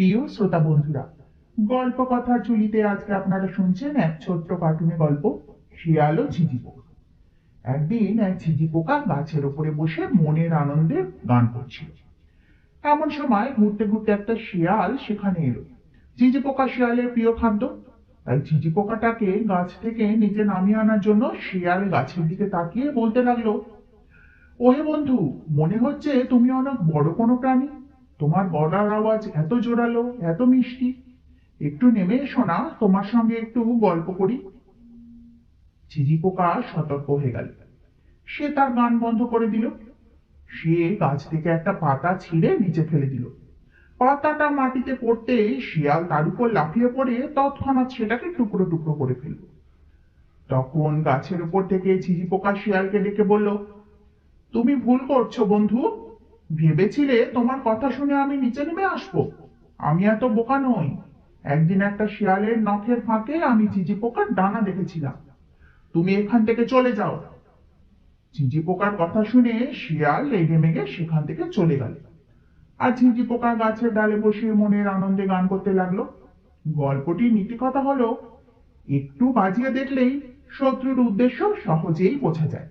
প্রিয় শ্রোতা বন্ধুরা গল্প কথার ঝুলিতে আজকে আপনারা শুনছেন এক ছোট্ট কার্টুনে গল্প শিয়াল ও ঝিঝি পোকা। একদিন এক ঝিঝি পোকা গাছের উপরে বসে মনের আনন্দে গান করছিল। এমন সময় ঘুরতে ঘুরতে একটা শিয়াল সেখানে এলো। ঝিঝি পোকা শিয়ালের প্রিয় খাদ্য। তাই ঝিঝি পোকাটাকে গাছ থেকে নিচে নামিয়ে আনার জন্য শিয়াল গাছের দিকে তাকিয়ে বলতে লাগল, ওহে বন্ধু, মনে হচ্ছে তুমি অনেক বড় কোনো প্রাণী। তোমার গলার আওয়াজ এত জোরালো, এত মিষ্টি। একটু নেমে এসো না, তোমার সঙ্গে একটু গল্প করি। ঝিঝি পোকা সতর্ক হয়ে গেল। সে তার গান বন্ধ করে দিল। সে গাছ থেকে একটা পাতা ছিঁড়ে নিচে ফেলে দিল। পাতাটা মাটিতে পড়তেই শিয়াল তার উপর লাফিয়ে পড়ে তৎক্ষণাৎ সেটাকে টুকরো টুকরো করে ফেলল। তখন গাছের উপর থেকে ঝিঝি পোকা শিয়ালকে ডেকে বলল, তুমি ভুল করছ বন্ধু। ভেবেছিলে তোমার কথা শুনে আমি নিচে নেমে আসব? আমি এত বোকা নই। একদিন একটা শিয়ালের নখের ফাঁকে আমি ঝিঝি পোকার ডানা দেখেছিলাম। তুমি এখান থেকে চলে যাও। ঝিঝি পোকার কথা শুনে শিয়াল রেগে মেগে সেখান থেকে চলে গেল। আর ঝিঝি পোকা গাছের ডালে বসিয়ে মনের আনন্দে গান করতে লাগল। গল্পটির নীতি কথা হলো, একটু বাজিয়ে দেখলেই শত্রুর উদ্দেশ্য সহজেই বোঝা যায়।